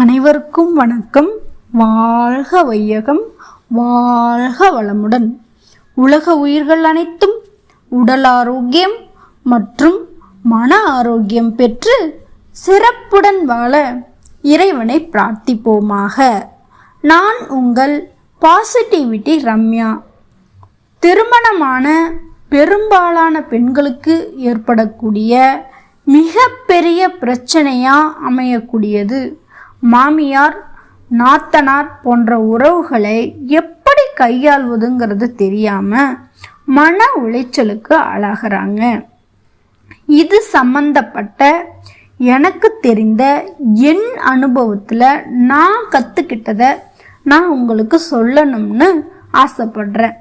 அனைவருக்கும் வணக்கம். வாழ்க வையகம் வாழ்க வளமுடன். உலக உயிர்கள் அனைத்தும் உடல் ஆரோக்கியம் மற்றும் மன ஆரோக்கியம் பெற்று சிறப்புடன் வாழ இறைவனை பிரார்த்திப்போமாக. நான் உங்கள் பாசிட்டிவிட்டி ரம்யா. திருமணமான பெரும்பாலான பெண்களுக்கு ஏற்படக்கூடிய மிகப்பெரிய பிரச்சனையாக அமையக்கூடியது. மாமியார் நாத்தனார் போன்ற உறவுகளை எப்படி கையாள்வதுங்கிறது தெரியாமல் மன உளைச்சலுக்கு ஆளாகிறாங்க. இது சம்பந்தப்பட்ட எனக்கு தெரிந்த என் அனுபவத்தில் நான் கற்றுக்கிட்டதை நான் உங்களுக்கு சொல்லணும்னு ஆசைப்படுறேன்.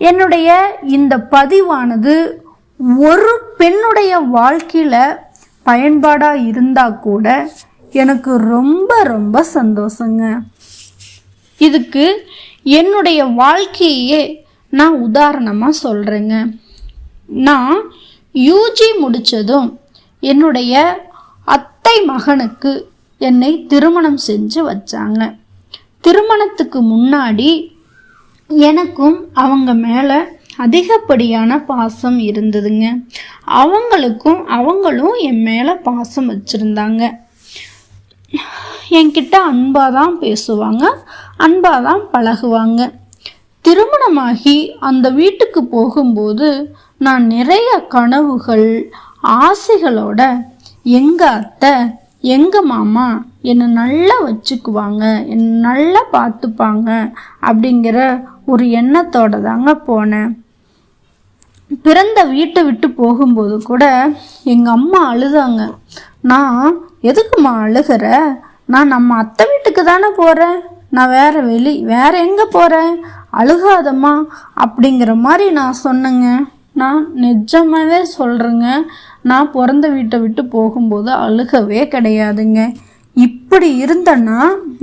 என்னுடைய இந்த பதிவானது ஒரு பெண்ணுடைய வாழ்க்கையில் பயன்பாடாக இருந்தால் கூட எனக்கு ரொம்ப ரொம்ப சந்தோஷங்க. இதுக்கு என்னுடைய வாழ்க்கையே நான் உதாரணமாக சொல்கிறேங்க நான் யூஜி முடித்ததும் என்னுடைய அத்தை மகனுக்கு என்னை திருமணம் செஞ்சு வச்சாங்க. திருமணத்துக்கு முன்னாடி எனக்கும் அவங்க மேலே அதிகப்படியான பாசம் இருந்ததுங்க. அவங்களுக்கும் அவங்களும் என் மேலே பாசம் வச்சுருந்தாங்க. என்கிட்ட அன்பாக தான் பேசுவாங்க அன்பாக தான் பழகுவாங்க. திருமணமாகி அந்த வீட்டுக்கு போகும்போது நான் நிறைய கனவுகள் ஆசைகளோட எங்கள் அத்தை எங்கள் மாமா என்னை நல்லா வச்சுக்குவாங்க என்னை நல்லா பார்த்துப்பாங்க அப்படிங்கிற ஒரு எண்ணத்தோட தாங்க போனேன். பிறந்த வீட்டை விட்டு போகும்போது கூட எங்கள் அம்மா அழுதாங்க. நான் எதுக்குமா அழுகிற? நான் நம்ம அத்தை வீட்டுக்கு தானே போகிறேன் நான் வேற வெளி வேற எங்கே போகிறேன் அழுகாதம்மா அப்படிங்கிற மாதிரி நான் சொன்னேங்க. நான் நிஜமாவே சொல்கிறேங்க நான் பிறந்த வீட்டை விட்டு போகும்போது அழுகவே கிடையாதுங்க. இப்படி இருந்தேன்னா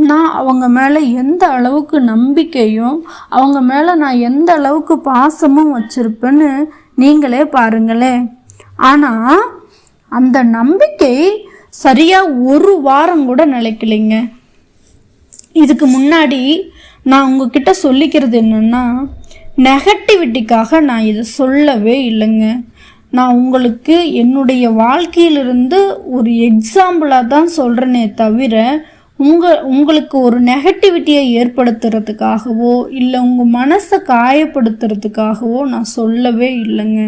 நான் அவங்க மேலே எந்த அளவுக்கு நம்பிக்கையும் அவங்க மேலே நான் எந்த அளவுக்கு பாசமும் வச்சுருப்பேன்னு நீங்களே பாருங்களேன் ஆனால் அந்த நம்பிக்கை சரியாக ஒரு வாரம் கூட நிலைக்கலைங்க. இதுக்கு முன்னாடி நான் உங்ககிட்ட சொல்லிக்கிறது என்னென்னா நெகட்டிவிட்டிக்காக நான் இதை சொல்லவே இல்லைங்க. நான் உங்களுக்கு என்னுடைய வாழ்க்கையிலிருந்து ஒரு எக்ஸாம்பிளாக தான் சொல்கிறேனே தவிர உங்கள் உங்களுக்கு ஒரு நெகட்டிவிட்டியை ஏற்படுத்துறதுக்காகவோ இல்லை உங்கள் மனசை காயப்படுத்துறதுக்காகவோ நான் சொல்லவே இல்லைங்க.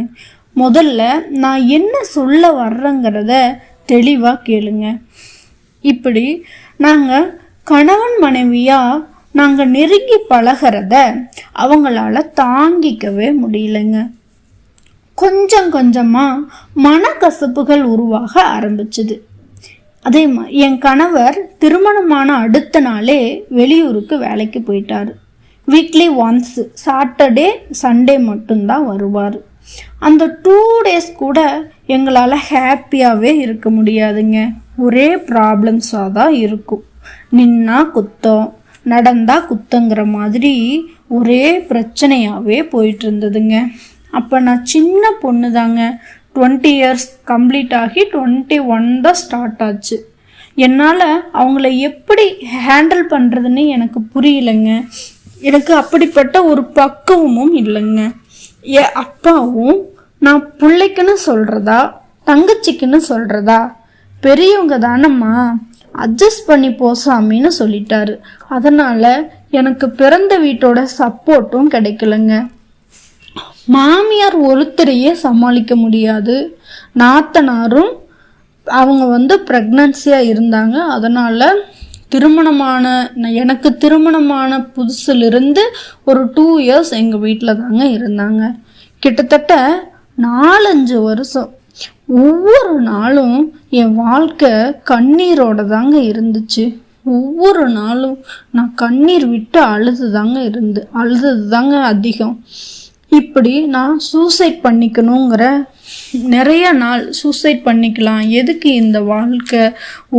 முதல்ல நான் என்ன சொல்ல வர்றேங்கிறத தெளிவாக கேளுங்க. இப்படி நாங்கள் கணவன் மனைவியாக நாங்கள் நெருங்கி பழகிறத அவங்களால தாங்கிக்கவே முடியலைங்க. கொஞ்சம் கொஞ்சமாக மனக்கசப்புகள் உருவாக ஆரம்பிச்சுது. அதே மாதிரி என் கணவர் திருமணமான அடுத்த நாளே வெளியூருக்கு வேலைக்கு போயிட்டார். வீக்லி ஒன்ஸ் சாட்டர்டே சண்டே மட்டும்தான் வருவார். அந்த டூ டேஸ் கூட எங்களால் ஹாப்பியாகவே இருக்க முடியாதுங்க. ஒரே ப்ராப்ளம்ஸாக தான் இருக்கும். நின்னா குத்தம் நடந்தா குத்தங்கிற மாதிரி ஒரே பிரச்சனையாகவே போயிட்டு இருந்ததுங்க. அப்போ நான் சின்ன பொண்ணு தாங்க டுவெண்ட்டி இயர்ஸ் கம்ப்ளீட் ஆகி டுவெண்ட்டி ஒன் தான் ஸ்டார்ட் ஆச்சு. என்னால் அவங்கள எப்படி ஹேண்டில் பண்ணுறதுன்னு எனக்கு புரியலைங்க. எனக்கு அப்படிப்பட்ட ஒரு பக்குவமும் இல்லைங்க. என் அப்பாவும் நான் பிள்ளைக்குன்னு சொல்கிறதா தங்கச்சிக்குன்னு சொல்கிறதா பெரியவங்க தானம்மா அட்ஜஸ்ட் பண்ணி போ சாமின்னு சொல்லிட்டாரு. அதனால் எனக்கு பிறந்த வீட்டோட சப்போர்ட்டும் கிடைக்கலங்க. மாமியார் ஒருத்தரையே சமாளிக்க முடியாது. நாத்தனாரும் அவங்க வந்து ப்ரெக்னன்சியாக இருந்தாங்க. அதனால் திருமணமான எனக்கு திருமணமான புதுசுலேருந்து ஒரு டூ இயர்ஸ் எங்கள் வீட்டில் தாங்க இருந்தாங்க. கிட்டத்தட்ட நாலஞ்சு வருஷம். ஒவ்வொரு நாளும் என் வாழ்க்கை கண்ணீரோட தாங்க இருந்துச்சு. ஒவ்வொரு நாளும் நான் கண்ணீர் விட்டு அழுது தாங்க இருந்து அழுது தாங்க அதிகம். இப்படி நான் சூசைட் பண்ணிக்கணுங்கிற நிறைய நாள் சூசைட் பண்ணிக்கலாம். எதுக்கு இந்த வாழ்க்கை?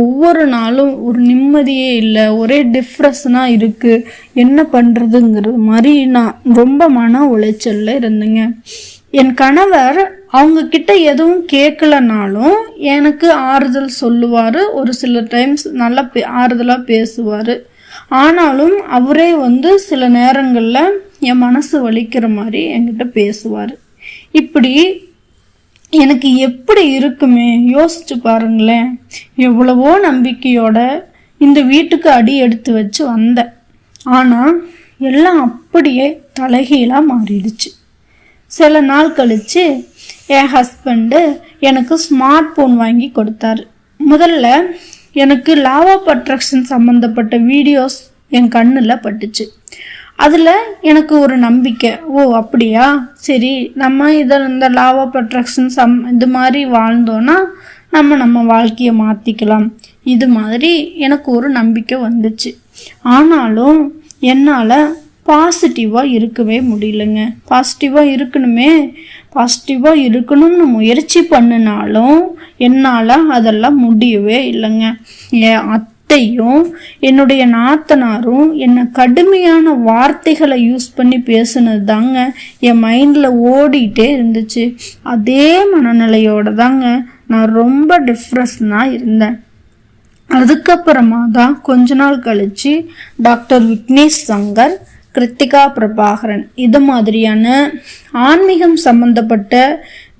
ஒவ்வொரு நாளும் ஒரு நிம்மதியே இல்லை. ஒரே டிஃப்ரெஸ்னாக இருக்குது என்ன பண்ணுறதுங்கிறது மாதிரி நான் ரொம்ப மன உளைச்சலில் இருந்தேங்க. என் கணவர் அவங்க கிட்ட எதுவும் கேட்கலனாலும் எனக்கு ஆறுதல் சொல்லுவார். ஒரு சில டைம்ஸ் நல்லா பே ஆறுதலாக பேசுவார். ஆனாலும் அவரே வந்து சில நேரங்களில் என் மனசு வலிக்கிற மாதிரி என்கிட்ட பேசுவார். இப்படி எனக்கு எப்படி இருக்குமே? யோசிச்சு பாருங்களேன். எவ்வளவோ நம்பிக்கையோட இந்த வீட்டுக்கு அடி எடுத்து வச்சு வந்தேன் ஆனால் எல்லாம் அப்படியே தலைகீழாக மாறிடுச்சு. சில நாள் கழித்து என் ஹஸ்பண்டு எனக்கு ஸ்மார்ட் ஃபோன் வாங்கி கொடுத்தாரு. முதல்ல எனக்கு லாவ் ஆஃப் அட்ராக்ஷன் சம்மந்தப்பட்ட வீடியோஸ் என் கண்ணில் பட்டுச்சு. அதில் எனக்கு ஒரு நம்பிக்கை. ஓ அப்படியா? சரி நம்ம இதில் இந்த லாவ் ஆஃப் அட்ராக்ஷன் சம் இது மாதிரி வாழ்ந்தோன்னா நம்ம நம்ம வாழ்க்கையை மாற்றிக்கலாம் இது மாதிரி எனக்கு ஒரு நம்பிக்கை வந்துச்சு. ஆனாலும் என்னால் பாசிட்டிவாக இருக்கவே முடியலங்க. பாசிட்டிவாக இருக்கணுமே. பாசிட்டிவாக இருக்கணும்னு முயற்சி பண்ணினாலும் என்னால் அதெல்லாம் முடியவே இல்லைங்க. என் அத்தையும் என்னுடைய நாத்தனாரும் என்னை கடுமையான வார்த்தைகளை யூஸ் பண்ணி பேசுனது தாங்க என் மைண்டில் ஓடிட்டே இருந்துச்சு. அதே மனநிலையோட தாங்க நான் ரொம்ப டிஃப்ரெஸ்னாக இருந்தேன். அதுக்கப்புறமா தான் கொஞ்ச நாள் கழித்து டாக்டர் விக்னேஷ் சங்கர் கிருத்திகா பிரபாகரன் இது மாதிரியான ஆன்மீகம் சம்மந்தப்பட்ட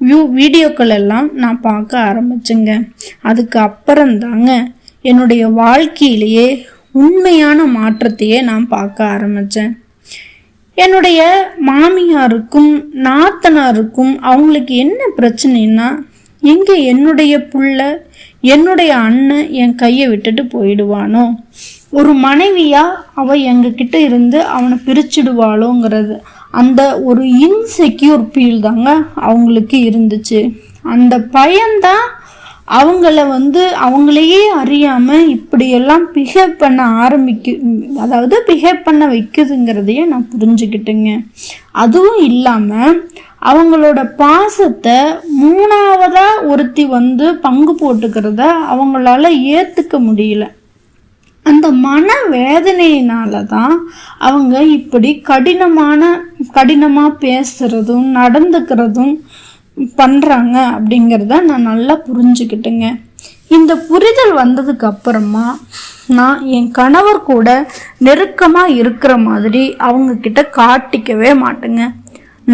வியூ வீடியோக்கள் எல்லாம் நான் பார்க்க ஆரம்பிச்சேங்க. அதுக்கு அப்புறம்தாங்க என்னுடைய வாழ்க்கையிலேயே உண்மையான மாற்றத்தையே நான் பார்க்க ஆரம்பித்தேன் என்னுடைய மாமியாருக்கும் நாத்தனாருக்கும் அவங்களுக்கு என்ன பிரச்சனைன்னா எங்கே என்னுடைய புள்ள என்னுடைய அண்ணன் என் கையை விட்டுட்டு போயிடுவானோ? ஒரு மனைவியா அவ எங்ககிட்ட இருந்து அவனை பிரிச்சிடுவாளோங்கிறது. அந்த ஒரு இன்செக்யூர் ஃபீல் தாங்க அவங்களுக்கு இருந்துச்சு. அந்த பயம்தான் அவங்கள வந்து அவங்களையே அறியாமல் இப்படியெல்லாம் பிஹேவ் பண்ண ஆரம்பிக்கு அதாவது பிஹேவ் பண்ண வைக்குதுங்கிறதையே நான் புரிஞ்சுக்கிட்டேங்க. அதுவும் இல்லாமல் அவங்களோட பாசத்தை மூணாவதாக ஒருத்தி வந்து பங்கு போட்டுக்கிறத அவங்களால ஏற்றுக்க முடியல. அந்த மன வேதனையினால தான் அவங்க இப்படி கடினமான கடினமாக பேசுகிறதும் நடந்துக்கிறதும் பண்ணுறாங்க அப்படிங்கிறத நான் நல்லா புரிஞ்சுக்கிட்டேங்க. இந்த புரிதல் வந்ததுக்கு அப்புறமா நான் என் கணவர் கூட நெருக்கமாக இருக்கிற மாதிரி அவங்கக்கிட்ட காட்டிக்கவே மாட்டேங்க.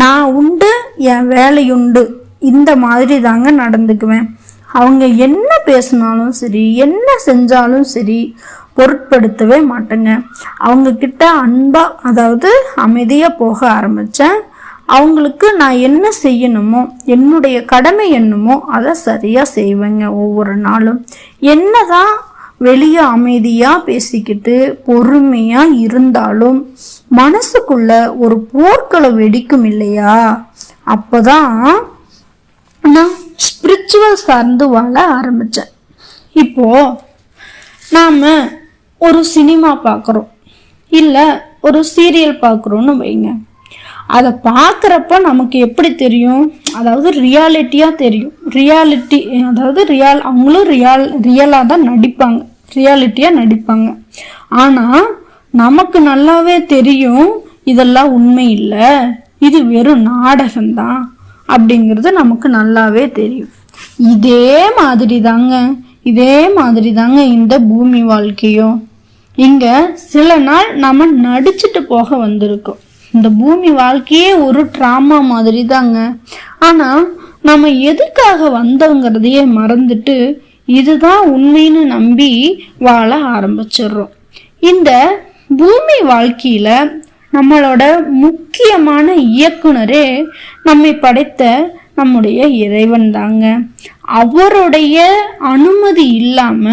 நான் உண்டு என் வேலையுண்டு. இந்த மாதிரி தாங்க நடந்துக்குவேன். அவங்க என்ன பேசினாலும் சரி என்ன செஞ்சாலும் சரி பொருட்படுத்தவே மாட்டேங்க. அவங்கக்கிட்ட அன்பாக அதாவது அமைதியாக போக ஆரம்பித்தேன் அவங்களுக்கு நான் என்ன செய்யணுமோ என்னுடைய கடமை என்னமோ அதை சரியாக செய்வேங்க ஒவ்வொரு நாளும். என்னதான் வெளியே அமைதியாக பேசிக்கிட்டு பொறுமையாக இருந்தாலும் மனசுக்குள்ள ஒரு போர்க்களை வெடிக்கும் இல்லையா? அப்போதான் நான் ஸ்பிரிச்சுவல் சார்ந்து வாழ ஆரம்பித்தேன் இப்போது நாம் ஒரு சினிமா பார்க்குறோம் இல்லை ஒரு சீரியல் பார்க்குறோன்னு வைங்க. அதை பார்க்குறப்ப நமக்கு எப்படி தெரியும்? அதாவது ரியாலிட்டியாக தெரியும். ரியாலிட்டி அதாவது ரியால் அவங்களும் ரியால் ரியலாக தான் நடிப்பாங்க. ரியாலிட்டியாக நடிப்பாங்க. ஆனால் நமக்கு நல்லாவே தெரியும் இதெல்லாம் உண்மை இல்லை. இது வெறும் நாடகம்தான் அப்படிங்கிறது நமக்கு நல்லாவே தெரியும். இதே மாதிரி தாங்க இதே மாதிரி தாங்க இந்த பூமி வாழ்க்கையும். இங்கே சில நாள் நம்ம நடிச்சுட்டு போக வந்திருக்கோம். இந்த பூமி வாழ்க்கையே ஒரு ட்ராமா மாதிரி தாங்க ஆனா நம்ம எதுக்காக வந்தோங்கிறதையே மறந்துட்டு இதுதான் உண்மைன்னு நம்பி வாழ ஆரம்பிச்சிடுறோம். இந்த பூமி வாழ்க்கையில நம்மளோட முக்கியமான இயக்குனரே நம்மை படைத்த நம்முடைய இறைவன் தாங்க. அவருடைய அனுமதி இல்லாம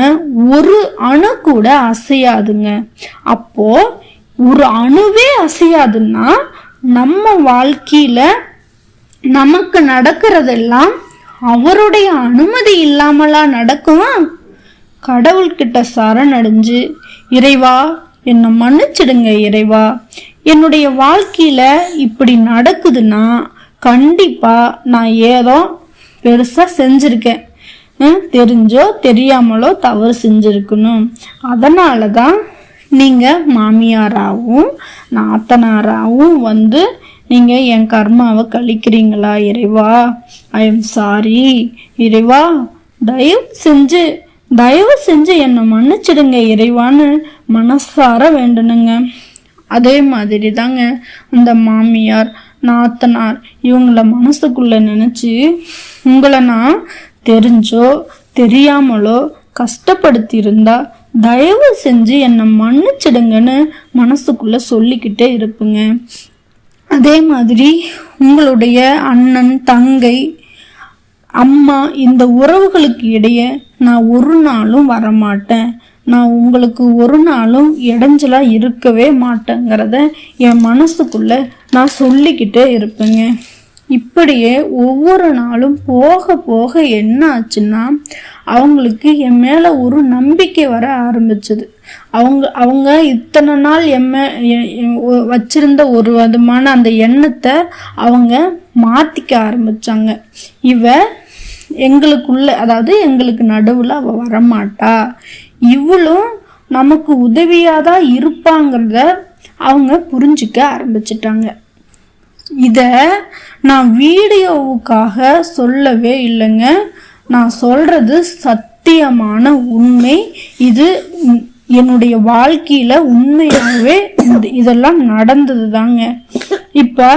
ஒரு அணு கூட அசையாதுங்க. அப்போ ஒரு அணுவே அசையாதுன்னா நம்ம வாழ்க்கையில நமக்கு நடக்கிறதெல்லாம் அவருடைய அனுமதி இல்லாமலா நடக்குமா? கடவுள்கிட்ட சரணடைஞ்சு இறைவா என்னை மன்னிச்சிடுங்க இறைவா. என்னுடைய வாழ்க்கையில இப்படி நடக்குதுன்னா கண்டிப்பா நான் ஏதோ பெருசா செஞ்சிருக்கேன். தெரிஞ்சோ தெரியாமலோ தவறு செஞ்சிருக்கணும். அதனால தான் நீங்கள் மாமியாராகவும் நாத்தனாராகவும் வந்து நீங்கள் என் கர்மாவை கழிக்கிறீங்களா இறைவா? ஐ எம் சாரி இறைவா தயவு செஞ்சு தயவு செஞ்சு என்னை மன்னிச்சிடுங்க இறைவான்னு மனசார வேண்டணுங்க. அதே மாதிரி தாங்க அந்த மாமியார் நாத்தனார் இவங்கள மனசுக்குள்ளே நினச்சி உங்களை நான் தெரிஞ்சோ தெரியாமலோ கஷ்டப்படுத்தியிருந்தா தயவு செஞ்சு என்னை மன்னிச்சிடுங்கன்னு மனசுக்குள்ள சொல்லிக்கிட்டே இருப்பேங்க. அதே மாதிரி உங்களுடைய அண்ணன் தங்கை அம்மா இந்த உறவுகளுக்கு இடையே நான் ஒரு நாளும் வரமாட்டேன். நான் உங்களுக்கு ஒரு நாளும் இடைஞ்சலாக இருக்கவே மாட்டேங்கிறத என் மனசுக்குள்ள நான் சொல்லிக்கிட்டே இருப்பேங்க. இப்படியே ஒவ்வொரு நாளும் போக போக என்ன ஆச்சுன்னா அவங்களுக்கு என் மேலே ஒரு நம்பிக்கை வர ஆரம்பிச்சது. அவங்க அவங்க இத்தனை நாள் எம்ம வச்சிருந்த ஒரு விதமான அந்த எண்ணத்தை அவங்க மாற்றிக்க ஆரம்பித்தாங்க இவ எங்களுக்குள்ள அதாவது எங்களுக்கு நடுவில் அவள் வரமாட்டா. இவளும் நமக்கு உதவியாக தான் இருப்பாங்கிறத அவங்க புரிஞ்சுக்க ஆரம்பிச்சிட்டாங்க. இதை நான் வீடியோவுக்காக சொல்லவே இல்லைங்க. நான் சொல்கிறது சத்தியமான உண்மை. இது என்னுடைய வாழ்க்கையில் உண்மையாகவே இதெல்லாம் நடந்தது தாங்க இப்போ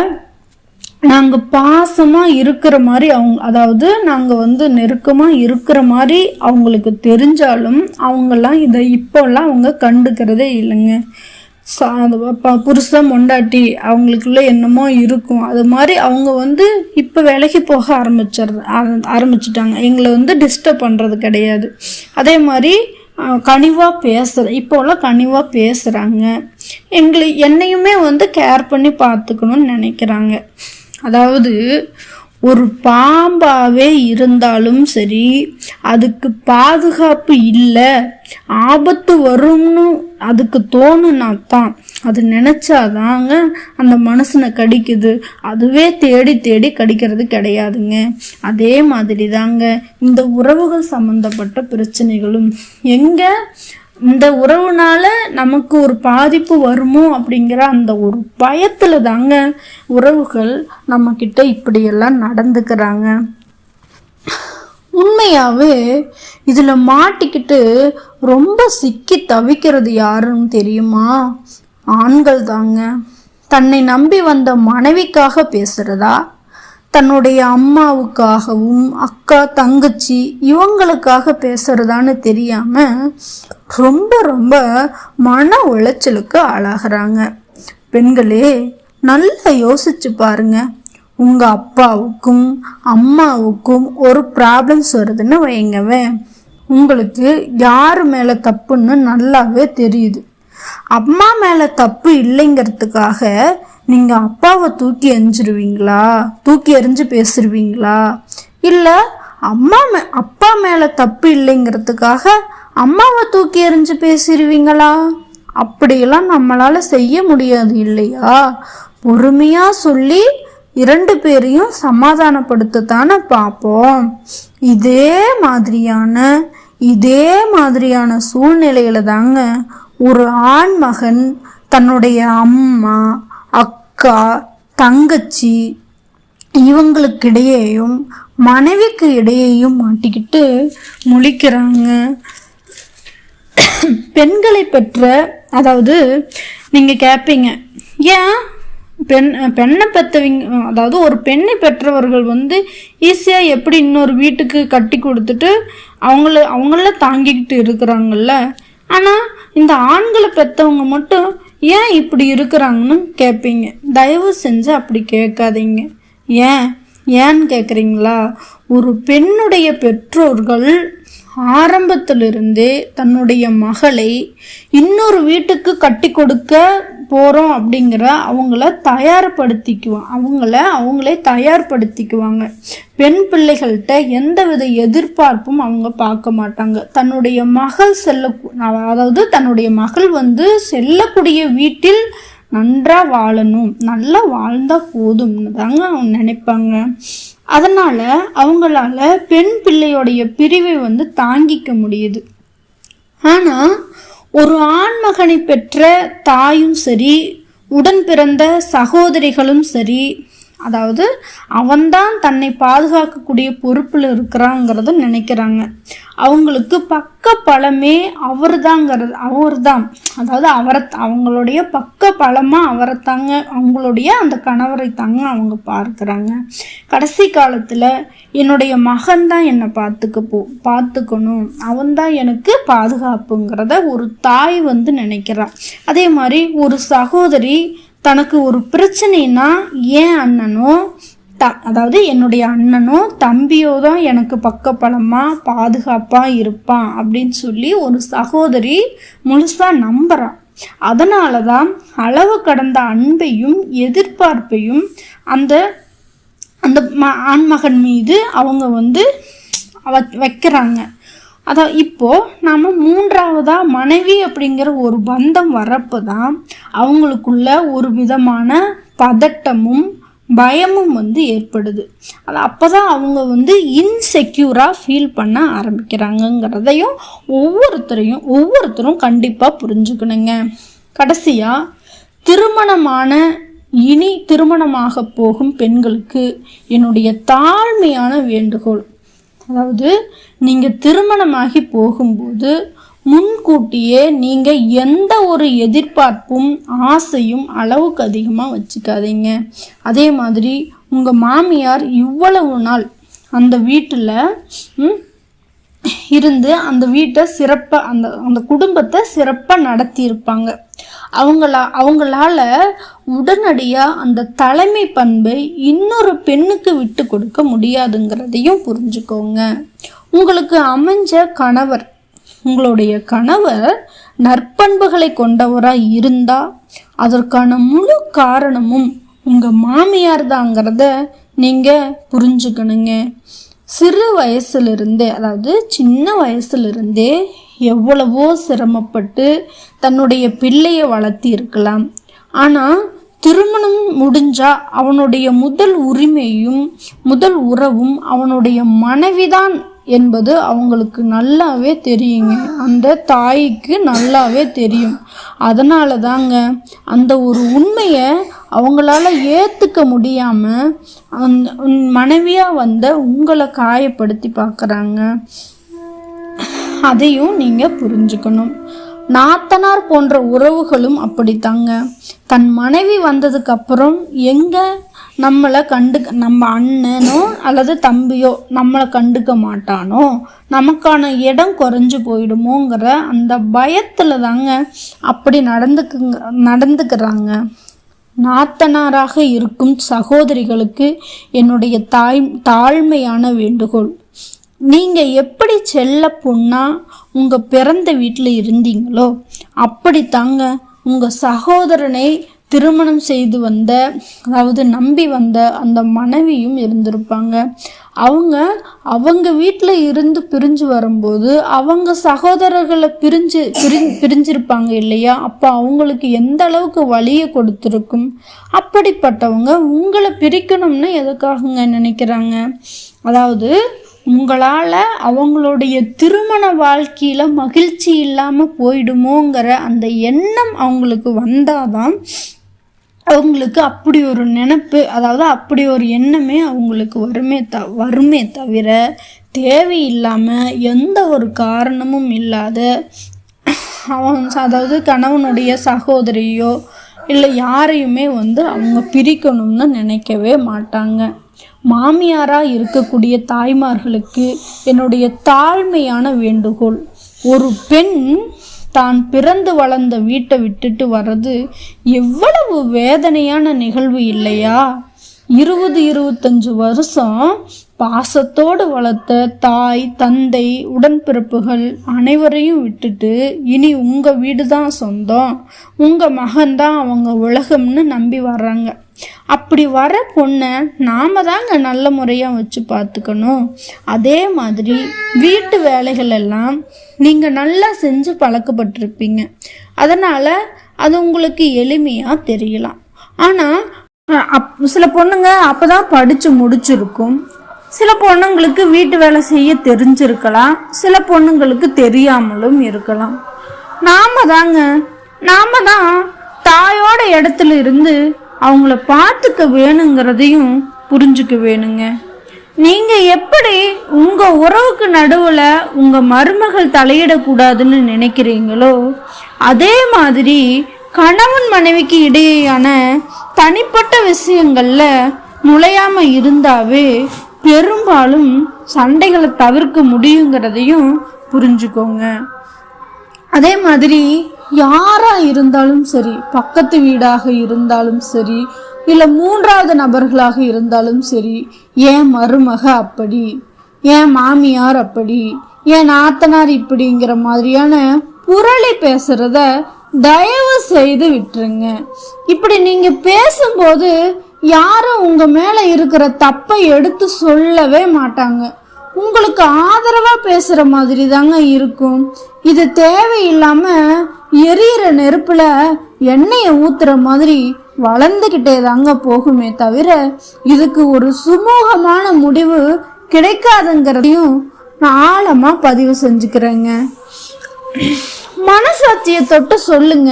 நாங்கள் பாசமாக இருக்கிற மாதிரி அவங்க அதாவது நாங்கள் வந்து நெருக்கமாக இருக்கிற மாதிரி அவங்களுக்கு தெரிஞ்சாலும் அவங்கெல்லாம் இதை இப்போல்லாம் அவங்க கண்டுக்கிறதே இல்லைங்க. புருஷன் மொண்டாட்டி அவங்களுக்குள்ள என்னமோ இருக்கும். அது மாதிரி அவங்க வந்து இப்போ விலகி போக ஆரம்பிச்சிடுற ஆரம்பிச்சிட்டாங்க. எங்களை வந்து டிஸ்டர்ப் பண்ணுறது கிடையாது. அதே மாதிரி கனிவாக பேசுகிற இப்போல்லாம் கனிவாக பேசுகிறாங்க எங்களை என்னையுமே வந்து கேர் பண்ணி பார்த்துக்கணும்னு நினைக்கிறாங்க. அதாவது ஒரு பாம்பாவே இருந்தாலும் சரி அதுக்கு பாதுகாப்பு இல்லை ஆபத்து வரும்னு அதுக்கு தோணுனா தான் அது நினச்சாதாங்க அந்த மனசனை கடிக்குது. அதுவே தேடி தேடி கடிக்கிறது கிடையாதுங்க. அதே மாதிரி தாங்க இந்த உறவுகள் சம்மந்தப்பட்ட பிரச்சனைகளும். எங்கே இந்த உறவுனால நமக்கு ஒரு பாதிப்பு வருமோ அப்படிங்கிற அந்த ஒரு பயத்தில் தாங்க உறவுகள் நம்மக்கிட்ட இப்படியெல்லாம் நடந்துக்கிறாங்க. உண்மையாகவே இதில் மாட்டிக்கிட்டு ரொம்ப சிக்கி தவிக்கிறது யாருன்னு தெரியுமா? ஆண்கள் தாங்க தன்னை நம்பி வந்த மனைவிக்காக பேசுகிறதா தன்னுடைய அம்மாவுக்காகவும் அக்கா தங்கச்சி இவங்களுக்காக பேசுறதான்னு தெரியாம ரொம்ப ரொம்ப மன உளைச்சலுக்கு ஆளாகிறாங்க. பெண்களே நல்லா யோசிச்சு பாருங்க. உங்க அப்பாவுக்கும் அம்மாவுக்கும் ஒரு ப்ராப்ளம்ஸ் வருதுன்னு வைங்கவே உங்களுக்கு யார் மேல தப்புன்னு நல்லாவே தெரியுது. அம்மா மேல தப்பு இல்லைங்கிறதுக்காக நீங்க அப்பாவை தூக்கி எறிஞ்சிருவீங்களா? தூக்கி எறிஞ்சு பேசிருவீங்களா? இல்ல அம்மா மே அப்பா மேல தப்பு இல்லைங்கிறதுக்காக அம்மாவை தூக்கி எறிஞ்சு பேசிடுவீங்களா அப்படியெல்லாம் நம்மளால செய்ய முடியாது இல்லையா? பொறுமையா சொல்லி இரண்டு பேரையும் சமாதானப்படுத்தத்தானே பார்ப்போம் இதே மாதிரியான இதே மாதிரியான சூழ்நிலையில தாங்க ஒரு ஆண் மகன் தன்னுடைய அம்மா அக்கா தங்கச்சி இவங்களுக்கிடையேயும் மனைவிக்கு இடையேயும் மாட்டிக்கிட்டு முழிக்கிறாங்க. பெண்களை பெற்ற அதாவது நீங்கள் கேட்பீங்க ஏன்? பெண் பெண்ணை பெற்றவங்க அதாவது ஒரு பெண்ணை பெற்றவர்கள் வந்து ஈஸியாக எப்படி இன்னொரு வீட்டுக்கு கட்டி கொடுத்துட்டு அவங்கள அவங்கள தாங்கிக்கிட்டு இருக்கிறாங்கல்ல? ஆனால் இந்த ஆண்களை பெற்றவங்க மட்டும் ஏன் இப்படி இருக்கிறாங்கன்னு கேட்பீங்க தயவு செஞ்சு அப்படி கேட்காதீங்க. ஏன்? ஏன்னு கேட்குறீங்களா ஒரு பெண்ணுடைய பெற்றோர்கள் ஆரம்பத்திலிருந்தே தன்னுடைய மகளை இன்னொரு வீட்டுக்கு கட்டி கொடுக்க போகிறோம் அப்படிங்கிற அவங்கள தயார்படுத்திக்குவாங்க. அவங்கள அவங்களே தயார்படுத்திக்குவாங்க. பெண் பிள்ளைகள்கிட்ட எந்தவித எதிர்பார்ப்பும் அவங்க பார்க்க மாட்டாங்க. தன்னுடைய மகள் செல்ல அதாவது தன்னுடைய மகள் வந்து செல்லக்கூடிய வீட்டில் நன்றாக வாழணும் நல்லா வாழ்ந்தால் போதும்னு தாங்க அவங்க நினைப்பாங்க. அதனால் அவங்களால பெண் பிள்ளையோடைய பிரிவை வந்து தாங்கிக்க முடியுது. ஆனால் ஒரு ஆண்மகனை பெற்ற தாயும் சரி உடன் பிறந்த சகோதரிகளும் சரி அதாவது அவன்தான் தன்னை பாதுகாக்கக்கூடிய பொறுப்பில் இருக்கிறாங்கிறத நினைக்கிறாங்க. அவங்களுக்கு பக்க பலமே அவர் தாங்கிறது அவர் தான் அதாவது அவரை அவங்களுடைய பக்க பலமாக அவரை தாங்க அவங்களுடைய அந்த கணவரை தாங்க அவங்க பார்க்குறாங்க. கடைசி காலத்தில் என்னுடைய மகன் தான் என்னை பார்த்துக்க போ பார்த்துக்கணும். அவன்தான் எனக்கு பாதுகாப்புங்கிறத ஒரு தாய் வந்து நினைக்கிறான் அதே மாதிரி ஒரு சகோதரி தனக்கு ஒரு பிரச்சனைனா ஏன் அண்ணனோ த அதாவது என்னுடைய அண்ணனோ தம்பியோ தான் எனக்கு பக்கப்பலமாக பாதுகாப்பாக இருப்பான் அப்படின்னு சொல்லி ஒரு சகோதரி முழுசாக நம்புகிறான் அதனால தான் அளவு கடந்த அன்பையும் எதிர்பார்ப்பையும் அந்த அந்த ம ஆண்மகன் மீது அவங்க வந்து வ- வைக்கிறாங்க. அதான் இப்போது நாம் மூன்றாவதாக மனைவி அப்படிங்கிற ஒரு பந்தம் வரப்போ தான் அவங்களுக்குள்ள ஒரு விதமான பதட்டமும் பயமும் வந்து ஏற்படுது. அது அப்போ தான் அவங்க வந்து இன்செக்யூராக ஃபீல் பண்ண ஆரம்பிக்கிறாங்கங்கிறதையும் ஒவ்வொருத்தரையும் ஒவ்வொருத்தரும் கண்டிப்பாக புரிஞ்சுக்கணுங்க. கடைசியாக திருமணமான இனி திருமணமாக போகும் பெண்களுக்கு என்னுடைய தாழ்மையான வேண்டுகோள். அதாவது நீங்கள் திருமணமாகி போகும்போது முன்கூட்டியே நீங்கள் எந்த ஒரு எதிர்பார்ப்பும் ஆசையும் அளவுக்கு அதிகமாக வச்சுக்காதீங்க. அதே மாதிரி உங்கள் மாமியார் இவ்வளவு நாள் அந்த வீட்டில் இருந்து அந்த வீட்டை சிறப்பாக அந்த அந்த குடும்பத்தை சிறப்பாக நடத்தியிருப்பாங்க. அவங்களா அவங்களால உடனடியாக அந்த தலைமை பண்பை இன்னொரு பெண்ணுக்கு விட்டு கொடுக்க முடியாதுங்கிறதையும் புரிஞ்சுக்கோங்க. உங்களுக்கு அமைஞ்ச கணவர் உங்களுடைய கணவர் நற்பண்புகளை கொண்டவராக இருந்தால் அதற்கான முழு காரணமும் உங்கள் மாமியார் தாங்கிறத நீங்கள் புரிஞ்சுக்கணுங்க. சிறு வயசுலேருந்தே அதாவது சின்ன வயசுலேருந்தே எவ்வளவோ சிரமப்பட்டு தன்னுடைய பிள்ளையை வளர்த்தி இருக்கலாம் ஆனால் திருமணம் முடிஞ்சா அவனுடைய முதல் உரிமையும் முதல் உறவும் அவனுடைய மனைவிதான் என்பது அவங்களுக்கு நல்லாவே தெரியுங்க. அந்த தாய்க்கு நல்லாவே தெரியும். அதனால தாங்க அந்த ஒரு உண்மையை அவங்களால ஏற்றுக்க முடியாமல் அந்த மனைவியாக வந்த உங்களை காயப்படுத்தி பார்க்குறாங்க அதையும் நீங்கள் புரிஞ்சுக்கணும். நாத்தனார் போன்ற உறவுகளும் அப்படித்தாங்க. தன் மனைவி வந்ததுக்கு அப்புறம் எங்கே நம்மளை கண்டு நம்ம அண்ணனோ அல்லது தம்பியோ நம்மளை கண்டுக்க மாட்டானோ? நமக்கான இடம் குறைஞ்சு போயிடுமோங்கிற அந்த பயத்தில் தாங்க அப்படி நடந்துக்குங்க நடந்துக்கிறாங்க. நாத்தனாராக இருக்கும் சகோதரிகளுக்கு என்னுடைய தாய் தாழ்மையான வேண்டுகோள். நீங்கள் எப்படி செல்ல பொண்ணா உங்கள் பிறந்த வீட்டில் இருந்தீங்களோ அப்படித்தாங்க உங்கள் சகோதரனை திருமணம் செய்து வந்த அதாவது நம்பி வந்த அந்த மனைவியும் இருந்திருப்பாங்க. அவங்க அவங்க வீட்டில் இருந்து பிரிஞ்சு வரும்போது அவங்க சகோதரர்களை பிரிஞ்சு பிரி பிரிஞ்சிருப்பாங்க இல்லையா? அப்போ அவங்களுக்கு எந்த அளவுக்கு வழியை கொடுத்துருக்கும்? அப்படிப்பட்டவங்க உங்களை பிரிக்கணும்னு எதுக்காகங்க நினைக்கிறாங்க? அதாவது உங்களால் அவங்களுடைய திருமண வாழ்க்கையில் மகிழ்ச்சி இல்லாமல் போயிடுமோங்கிற அந்த எண்ணம் அவங்களுக்கு வந்தாதான் அவங்களுக்கு அப்படி ஒரு நினப்பு அதாவது அப்படி ஒரு எண்ணமே அவங்களுக்கு வருமே த வருமே தவிர தேவையில்லாமல் எந்த ஒரு காரணமும் இல்லாத அவன் அதாவது கணவனுடைய சகோதரியோ இல்லை யாரையுமே வந்து அவங்க பிரிக்கணும்னு நினைக்கவே மாட்டாங்க. மாமியாராக இருக்கக்கூடிய தாய்மார்களுக்கு என்னுடைய தாழ்மையான வேண்டுகோள். ஒரு பெண் தான் பிறந்து வளர்ந்த வீட்டை விட்டுட்டு வர்றது எவ்வளவு வேதனையான நிகழ்வு இல்லையா? இருபது இருபத்தஞ்சு வருஷம் பாசத்தோடு வளர்த்த தாய் தந்தை உடன்பிறப்புகள் அனைவரையும் விட்டுட்டு இனி உங்கள் வீடு தான் சொந்தம். உங்கள் மகன்தான் அவங்க உலகம்னு நம்பி வர்றாங்க. அப்படி வர பொண்ணை நாம தாங்க நல்ல முறையாக வச்சு பார்த்துக்கணும். அதே மாதிரி வீட்டு வேலைகள் எல்லாம் நீங்கள் நல்லா செஞ்சு பழக்கப்பட்டிருப்பீங்க. அதனால் அது உங்களுக்கு எளிமையாக தெரியலாம். ஆனால் அப் சில பொண்ணுங்க அப்போ தான் படித்து முடிச்சிருக்கும். சில பொண்ணுங்களுக்கு வீட்டு வேலை செய்ய தெரிஞ்சிருக்கலாம். சில பொண்ணுங்களுக்கு தெரியாமலும் இருக்கலாம். நாம தாங்க நாம தான் தாயோட இடத்துல இருந்து அவங்கள பார்த்துக்க வேணுங்கிறதையும் புரிஞ்சுக்க வேணுங்க. நீங்கள் எப்படி உங்கள் உறவுக்கு நடுவில் உங்கள் மருமகள் தலையிடக்கூடாதுன்னு நினைக்கிறீங்களோ அதே மாதிரி கணவன் மனைவிக்கு இடையேயான தனிப்பட்ட விஷயங்களில் நுழையாம இருந்தாவே பெரும்பாலும் சண்டைகளை தவிர்க்க முடியுங்கிறதையும் புரிஞ்சுக்கோங்க. அதே மாதிரி யாரா இருந்தாலும் சரி பக்கத்து வீடாக இருந்தாலும் சரி இல்லை மூன்றாவது நபர்களாக இருந்தாலும் சரி ஏன் மருமக அப்படி ஏன் மாமியார் அப்படி ஏன் நாத்தனார் இப்படிங்கிற மாதிரியான புரளி பேசுறத தயவு செய்து விட்டுருங்க. இப்படி நீங்க பேசும்போது யாரும் உங்க மேல இருக்கிற தப்பை எடுத்து சொல்லவே மாட்டாங்க. உங்களுக்கு ஆதரவா பேசுற மாதிரி தாங்க இருக்கும். இது தேவையில்லாம எரியிற நெருப்புல எண்ணெயை ஊத்துற மாதிரி வளர்ந்துகிட்டே தாங்க போகுமே தவிர இதுக்கு ஒரு சுமூகமான முடிவு கிடைக்காதுங்கிறதையும் நான் ஆழமா பதிவு செஞ்சுக்கிறேங்க. மனசாட்சியை தொட்டு சொல்லுங்க.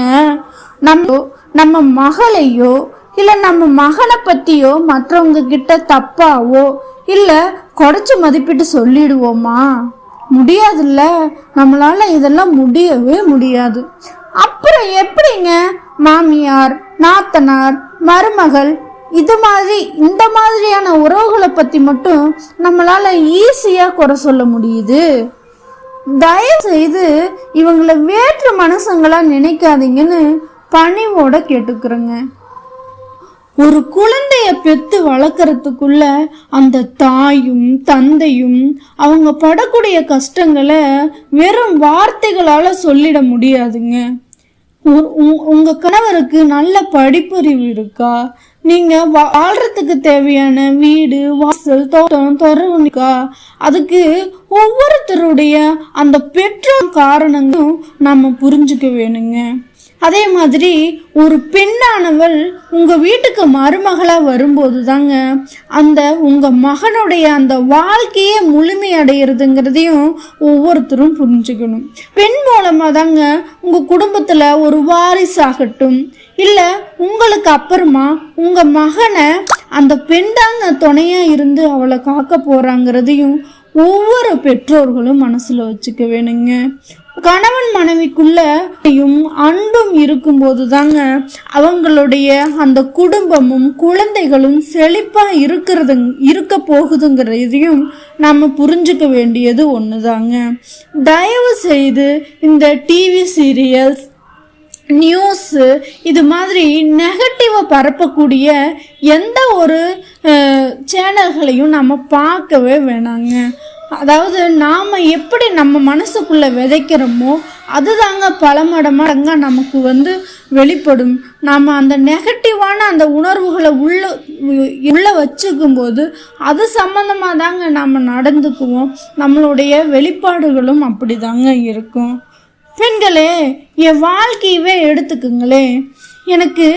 நம்ம நம்ம மகளையோ இல்ல நம்ம மகனை பத்தியோ மற்றவங்க கிட்ட தப்பாவோ இல்ல குறைச்சி மதிப்பிட்டு சொல்லிடுவோமா? முடியாதுல்ல. நம்மளால இதெல்லாம் முடியவே முடியாது. அப்புறம் எப்படிங்க? மாமியார் நாத்தனார் மருமகள் இது மாதிரி இந்த மாதிரியான உறவுகளை பற்றி மட்டும் நம்மளால ஈஸியாக குறை சொல்ல முடியுது. தயவு செய்து இவங்களை வேற்று மனசங்களாக நினைக்காதீங்கன்னு பணிவோட கேட்டுக்கிறேங்க. ஒரு குழந்தைய பெத்து வளர்க்கறதுக்குள்ள அந்த தாயும் தந்தையும் அவங்க படக்கூடிய கஷ்டங்களை வெறும் வார்த்தைகளால சொல்லிட முடியாதுங்க. உ- உங்க கணவருக்கு நல்ல படிப்பறிவு இருக்கா? நீங்க வா- வாழ்றதுக்கு தேவையான வீடு வாசல் தோட்டம் தொடர்புக்கா அதுக்கு ஒவ்வொருத்தருடைய அந்த பெற்றோர் காரணங்களும் நம்ம புரிஞ்சுக்க வேணுங்க. அதே மாதிரி ஒரு பெண்ணானவள் உங்கள் வீட்டுக்கு மருமகளாக வரும்போது தாங்க அந்த உங்கள் மகனுடைய அந்த வாழ்க்கையே முழுமையடைகிறதுங்கிறதையும் ஒவ்வொருத்தரும் புரிஞ்சுக்கணும். பெண் மூலமாக தாங்க உங்கள் குடும்பத்தில் ஒரு வாரிசாகட்டும் இல்லை உங்களுக்கு அப்புறமா உங்கள் மகனை அந்த பெண் தாங்க துணையாக இருந்து அவளை காக்க போகிறாங்கிறதையும் ஒவ்வொரு பெற்றோர்களும் மனசில் வச்சுக்க வேணுங்க. கணவன் மனைவிக்குள்ளயும் அன்பும் இருக்கும்போது தாங்க அவங்களுடைய அந்த குடும்பமும் குழந்தைகளும் செழிப்பா இருக்கிறது இருக்க போகுதுங்கிறதையும் நம்ம புரிஞ்சுக்க வேண்டியது ஒண்ணுதாங்க. தயவு செய்து இந்த டிவி சீரியல்ஸ் நியூஸு இது மாதிரி நெகட்டிவை பரப்பக்கூடிய எந்த ஒரு சேனல்களையும் நம்ம பார்க்கவே வேணாங்க. அதாவது நாம் எப்படி நம்ம மனசுக்குள்ளே விதைக்கிறோமோ அதுதாங்க பல மடமடங்க நமக்கு வந்து வெளிப்படும். நாம் அந்த நெகட்டிவான அந்த உணர்வுகளை உள்ள உள்ளே வச்சுக்கும்போது அது சம்மந்தமாக தாங்க நாம் நடந்துக்குவோம். நம்மளுடைய வெளிப்பாடுகளும் அப்படி தாங்க இருக்கும். பெண்களே என் வாழ்க்கையவே எடுத்துக்குங்களே எனக்கு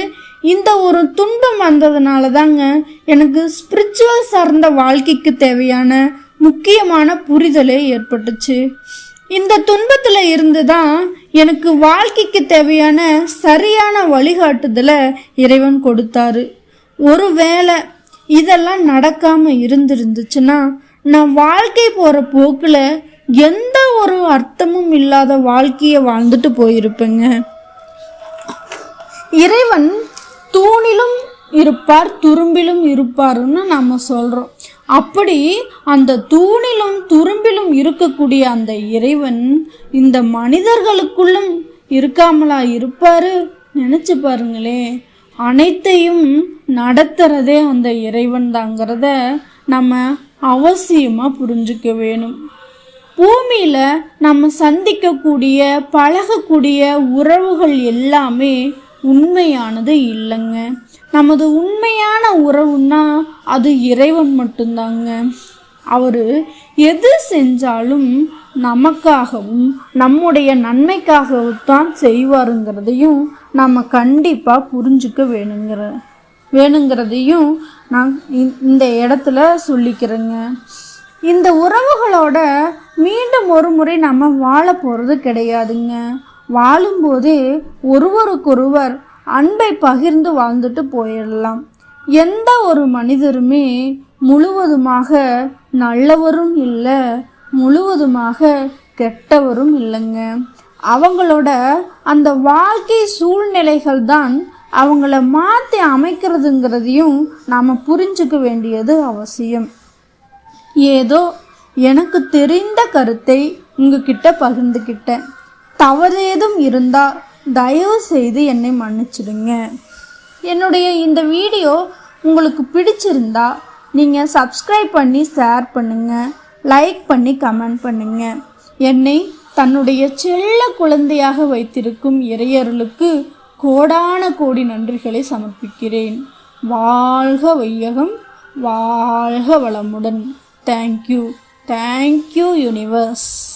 இந்த ஒரு துன்பம் வந்ததுனால தாங்க எனக்கு ஸ்பிரிச்சுவல் சார்ந்த வாழ்க்கைக்கு தேவையான முக்கியமான புரிதலே ஏற்பட்டுச்சு. இந்த துன்பத்தில் இருந்து தான் எனக்கு வாழ்க்கைக்கு தேவையான சரியான வழிகாட்டுதலை இறைவன் கொடுத்தாரு. ஒருவேளை இதெல்லாம் நடக்காமல் இருந்திருந்துச்சுன்னா நான் வாழ்க்கை போகிற போக்கில் எந்த ஒரு அர்த்தமும் இல்லாத வாழ்க்கையை வாழ்ந்துட்டு போயிருப்பேங்க. இறைவன் தூணிலும் இருப்பார் துரும்பிலும் இருப்பாருன்னு நம்ம சொல்கிறோம் அப்படி அந்த தூணிலும் துரும்பிலும் இருக்கக்கூடிய அந்த இறைவன் இந்த மனிதர்களுக்குள்ளும் இருக்காமலா இருப்பாரு? நினைச்சு பாருங்களே அனைத்தையும் நடத்துறதே அந்த இறைவன் தாங்கிறத நம்ம அவசியமா புரிஞ்சுக்க வேணும். பூமியில நம்ம சந்திக்கக்கூடிய பழகக்கூடிய உறவுகள் எல்லாமே உண்மையானது இல்லைங்க. நமது உண்மையான உறவுன்னா அது இறைவன் மட்டும்தாங்க. அவர் எது செஞ்சாலும் நமக்காகவும் நம்முடைய நன்மைக்காகவும் தான் செய்வாருங்கிறதையும் நம்ம கண்டிப்பாக புரிஞ்சுக்க வேணுங்கிற வேணுங்கிறதையும் நான் இந்த இடத்துல சொல்லிக்கிறேங்க. இந்த உறவுகளோட மீண்டும் ஒரு முறை நம்ம வாழ போகிறது கிடையாதுங்க. வாழும்போதே ஒருவருக்கொருவர் அன்பை பகிர்ந்து வாழ்ந்துட்டு போயிடலாம். எந்த ஒரு மனிதருமே முழுவதுமாக நல்லவரும் இல்லை முழுவதுமாக கெட்டவரும் இல்லைங்க. அவங்களோட அந்த வாழ்க்கை சூழ்நிலைகள் தான் அவங்கள மாற்றி அமைக்கிறதுங்கிறதையும் நாம் புரிஞ்சுக்க வேண்டியது அவசியம். ஏதோ எனக்கு தெரிந்த கருத்தை உங்ககிட்ட பகிர்ந்துக்கிட்டேன் தவறேதும் இருந்தால் தயவு செய்து என்னை மன்னிச்சிடுங்க. என்னுடைய இந்த வீடியோ உங்களுக்கு பிடிச்சிருந்தா நீங்கள் சப்ஸ்கிரைப் பண்ணி ஷேர் பண்ணுங்கள் லைக் பண்ணி கமெண்ட் பண்ணுங்கள் என்னை தன்னுடைய செல்ல குழந்தையாக வைத்திருக்கும் இறையர்களுக்கு கோடான கோடி நன்றிகளை சமர்ப்பிக்கிறேன். வாழ்க வையகம் வாழ்க வளமுடன். Thank you thank you universe